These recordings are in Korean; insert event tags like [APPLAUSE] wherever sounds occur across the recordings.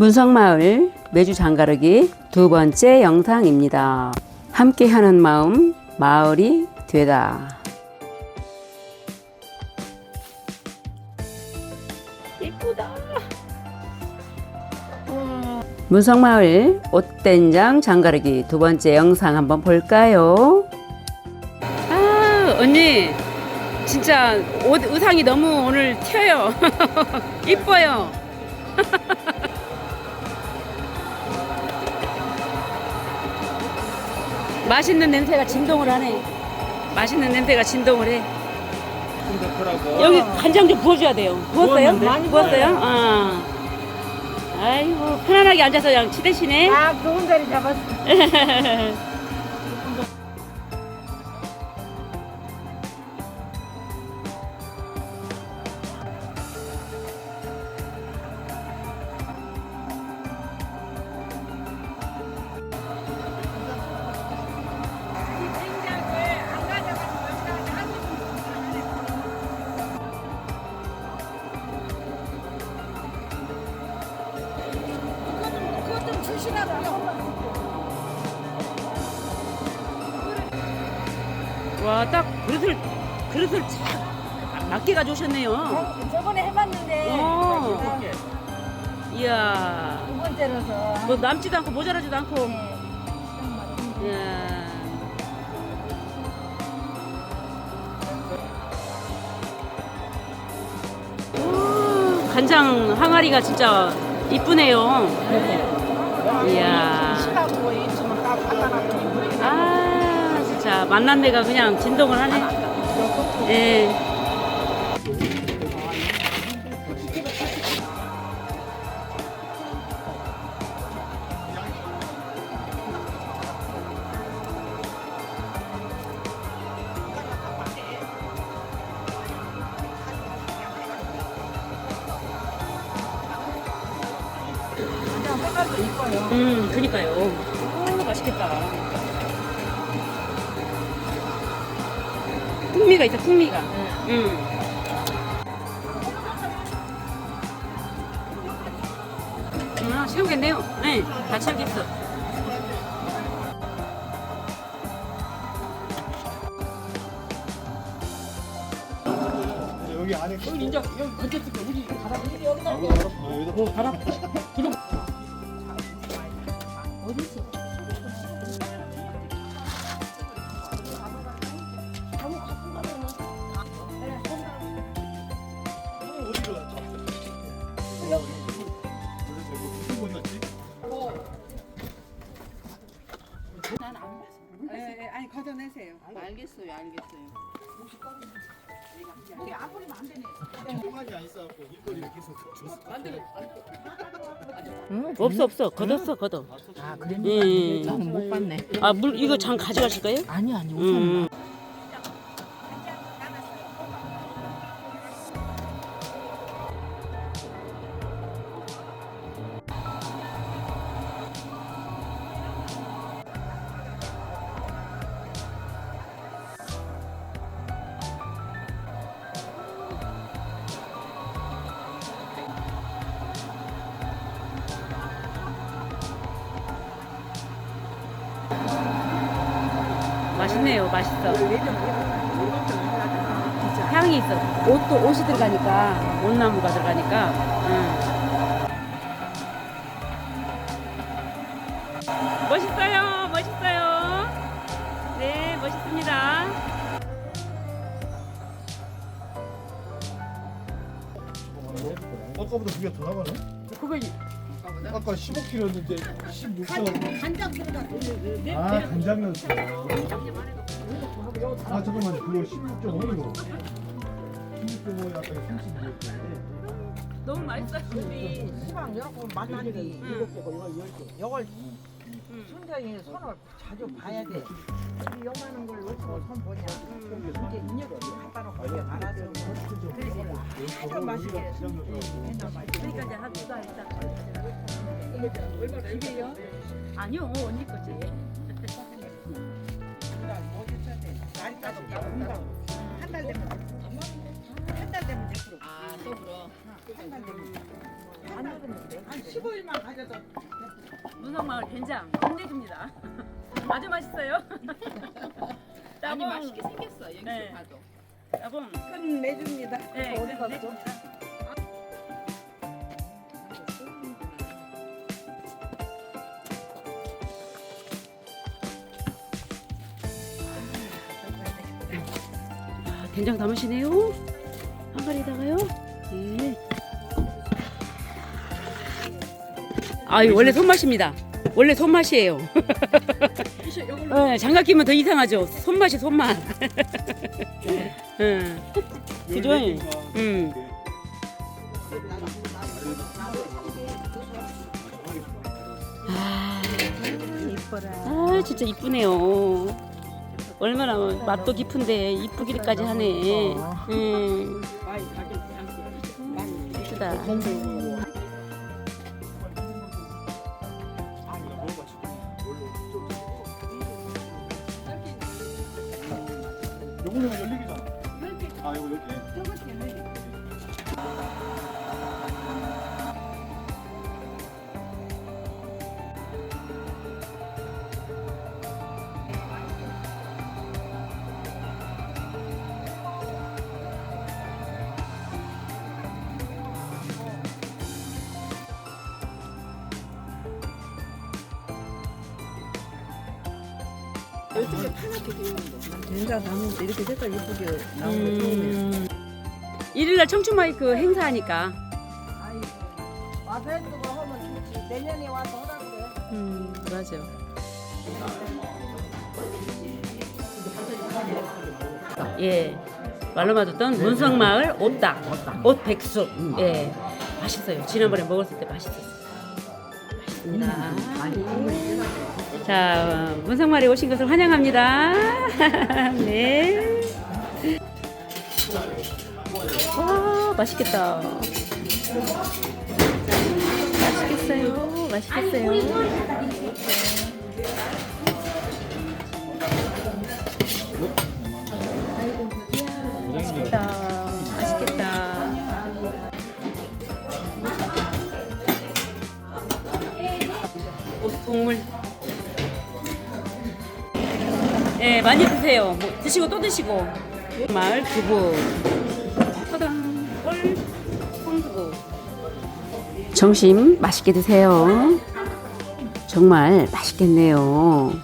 문성마을 매주 장가르기 두 번째 영상입니다. 함께하는 마음 마을이 되다. 이쁘다. 문성마을 옷된장 장가르기 두 번째 영상 한번 볼까요? 아 언니 진짜 옷 의상이 너무 오늘 튀어요. [LAUGHS] 이뻐요. [LAUGHS] 맛있는 냄새가 진동을 하네. 맛있는 냄새가 진동을 해. 여기 간장 좀 부어줘야 돼요. 부었어요? 부었는데? 부었어요? 아. 아이고 편안하게 앉아서 그냥 치대시네. 아, 좋은 자리 잡았어. [LAUGHS] 와딱 그릇을 그릇을 잘 맞게 가져오셨네요. 저번에 해봤는데 어. 이야 두 번째라서. 뭐 남지도 않고 모자라지도 않고. 네. 이야. 오, 간장 항아리가 진짜 이쁘네요. 이야. 아, 진 짜 만난 데가 그냥 진동을 하네. 예. 풍미가 있어, 풍미가. 음. 아, 채우겠네요. 네, 다 채우겠어. 여기 안에 여기 이제 여기 건졌을 때 우리 가라. 여기다 여기다 가라. 기름. 예, 예, 아니 걷어내세요. 알겠어요, 알겠어요. 통안이 안 있어갖고 일거리 이렇게 해서 줬어. 없어, 없어. 걷었어, 걷어. 아, 그래? 예. 저는 못 봤네. 아, 물, 이거 장 가져가실 거예요? 아니, 아니, 우선 음. 맛있네요, 맛있어. 향이 있어. 옷도 옷이 들어가니까 옷나무가 들어가니까. 응. 멋있어요, 멋있어요. 네, 멋있습니다. 아까보다 그게 더 나가네? 그거 아까 15kg였는데 16kg. 간장 들어갔어. 아 간장 넣었어. 아 잠깐만 그거 16.5이고. 16.5에 아까 32였는데. 너무 맛있어요. 우리. 시방 여러분 만나니 이걸 순전히 손을 자주 봐야 돼. 우리 요만한 걸 놓고 손 보냐. 이제 인력을 갖다 놓고 이제 말아서 그래 아주 맛있게 해놔 그러니까 이제 한 두달 있다. 집에요? 아니요, 언니 거지. 날짜도 금방 한달 되면 한달 되면 100%. 아, 더불어. 한달 되면. 안 오르는데. 한 15일만 가져도 문성마을 된장 끝내줍니다. [LAUGHS] 아주 맛있어요. 아니 따봉. 맛있게 생겼어. 여기서 네. 봐도. 따봉. 끝내줍니다. 네, 어디 갔어? 끝내줍니다. 아, 된장 담으시네요. 한 가리다가요. 네. 아, 이 원래 손맛입니다. 원래 손맛이에요. 네, 장갑 끼면 더 이상하죠. 손맛이 손맛. 응. [LAUGHS] 그죠? 응. 아, 이뻐라. 아, 진짜 이쁘네요. 얼마나 맛도 깊은데 이쁘기까지 하네. 응. 이쁘다. 요거는 열리기잖아. 아, 요거 열 기? 된장 담는데 이렇게 색깔 예쁘게 나오는 거 처음이야. 음. 일일날 청춘 마이크 행사하니까. 아이고. 와서 해주고 하면 좋지. 내년에 와서 하라 그래. 음, 맞아. 예. 말로만 듣던 문성마을 옷닭, 옷백숙. 예. 맛있어요. 지난번에 먹었을 때 맛있었어요. 맛있습니다. 자, 문성마을에 오신 것을 환영합니다. [LAUGHS] 네. 와, 맛있겠다. 맛있겠어요. 맛있겠어요. 네, 많이 드세요. 뭐 드시고 또 드시고. 마을 두부. 허당 꿀 홍두부. 점심 맛있게 드세요. 정말 맛있겠네요.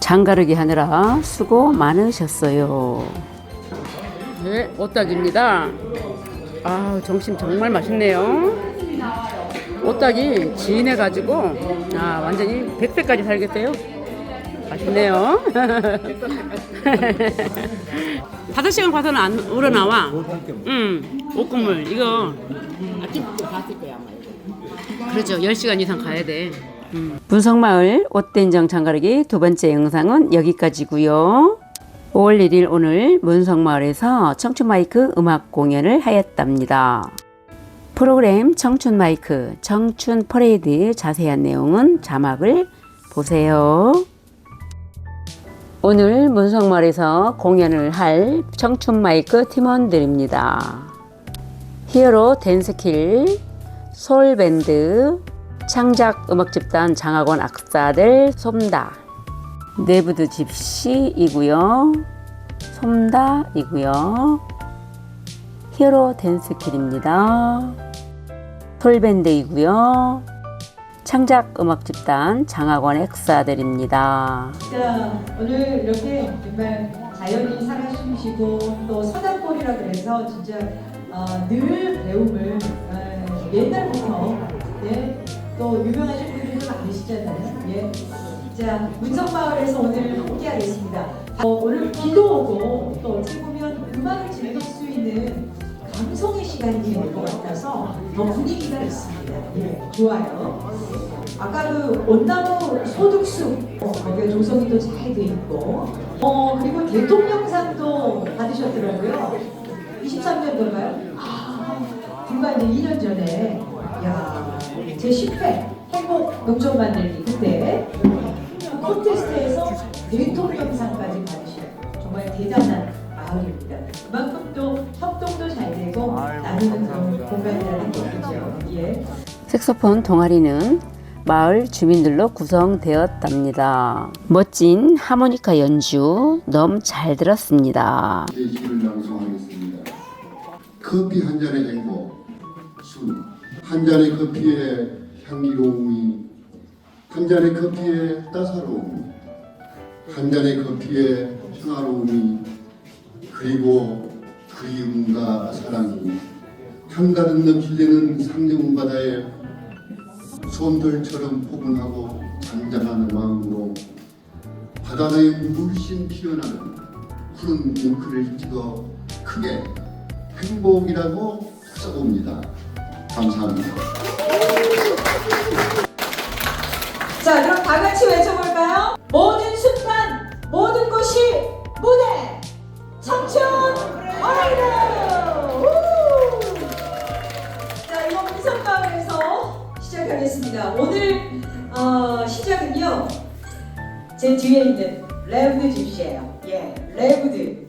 장가르기 하느라 수고 많으셨어요. 네, 오딱입니다. 아, 점심 정말 맛있네요. 오딱이 진해가지고, 아, 완전히 100배까지 살겠어요. 맛있네요. [LAUGHS] 5시간 봐서는 안 우러나와. 응, 거야 아마 이거. 그렇죠. 10시간 이상 가야 돼. 음. 문성마을 옷된장 장가르기 두 번째 영상은 여기까지고요. 5월 1일 오늘 문성마을에서 청춘마이크 음악 공연을 하였답니다. 프로그램 청춘마이크 청춘 퍼레이드 자세한 내용은 자막을 보세요. 오늘 문성마을에서 공연을 할 청춘 마이크 팀원들입니다. 히어로 댄스킬, 소울밴드, 창작 음악집단 장학원 악사들 솜다, 내부드 집시이고요. 솜다이고요. 히어로 댄스킬입니다. 소울밴드이고요. 창작 음악 집단 장학원 악사들입니다. 자, 오늘 이렇게 정말 자연이 살아 숨쉬고 또 서당골이라 그래서 진짜 어, 늘 배움을 어, 옛날부터 예, 또 유명하신 분들도 많으시잖아요. 예. 자, 문성마을에서 오늘 함께하겠습니다. 어, 오늘 비도 오고 또 어찌 보면 음악을 즐길 수 있는 감성의 시간이 될것 같아서 더 분위기가 있습니다. 예, 좋아요. 아까 그 온나무 소득숲 어, 거기에 조성이 또 잘 돼 있고 어 그리고 대통령상도 받으셨더라고요 23년도인가요? 아 불과 이제 2년 전에 야제 10회 행복 농촌 만들기 그때 그 콘테스트에서 대통령상까지 받으신 정말 대단한 마을입니다. 그만큼 또 협동도 잘 되고 나누는 그런 공간이라는 거죠. 예. 색소폰 동아리는 마을 주민들로 구성되었답니다. 멋진 하모니카 연주 너무 잘 들었습니다. 제 시를 낭송하겠습니다. 커피 한 잔의 행복, 술. 한 잔의 커피의 향기로움이, 한 잔의 커피의 따사로움, 한 잔의 커피의 평화로움이, 그리고 그리움과 사랑이 한가득 넘치는 상정 바다에 손들처럼 포근하고 잔잔한 마음으로 바다에 물씬 피어나는 푸른 뭉클을 찍어 크게 행복이라고 써봅니다. 감사합니다. 자, 그럼 다 같이 외쳐볼까요? 오늘 어, 시작은요, 제 뒤에 있는 레브드 집시예요. 예, 레브드.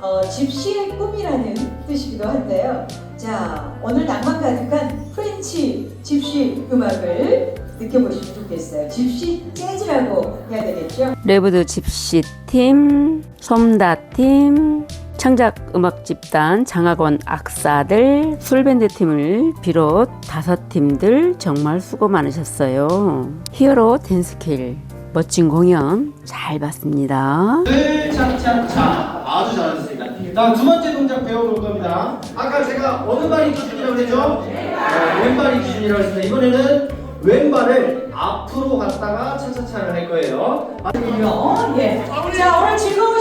어, 집시의 꿈이라는 뜻이기도 한데요. 자, 오늘 낭만 가득한 프렌치 집시 음악을 느껴보시면 좋겠어요. 집시 재즈라고 해야 되겠죠? 레브드 집시 팀, 솜다 팀, 창작 음악 집단 장학원 악사들, 술밴드 팀을 비롯 다섯 팀들 정말 수고 많으셨어요. 히어로 댄스킬 멋진 공연 잘 봤습니다. 차차차 아주 잘하셨습니다. 다음 두 번째 동작 배워볼 겁니다. 아까 제가 어느 발이 기준이라고 했죠? 네, 왼발이 기준이라고 했습니다. 이번에는 왼발을 앞으로 갔다가 차차차를 할 거예요. 어, 예. 자, 오늘 즐거우셨어요?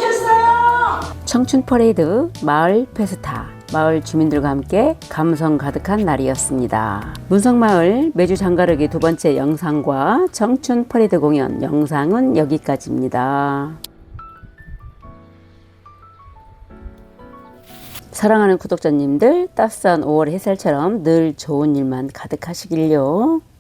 청춘 퍼레이드 마을 페스타 마을 주민들과 함께 감성 가득한 날이었습니다. 문성마을 매주 장가르기 두 번째 영상과 청춘 퍼레이드 공연 영상은 여기까지입니다. 사랑하는 구독자님들 따스한 5월 햇살처럼 늘 좋은 일만 가득하시길요.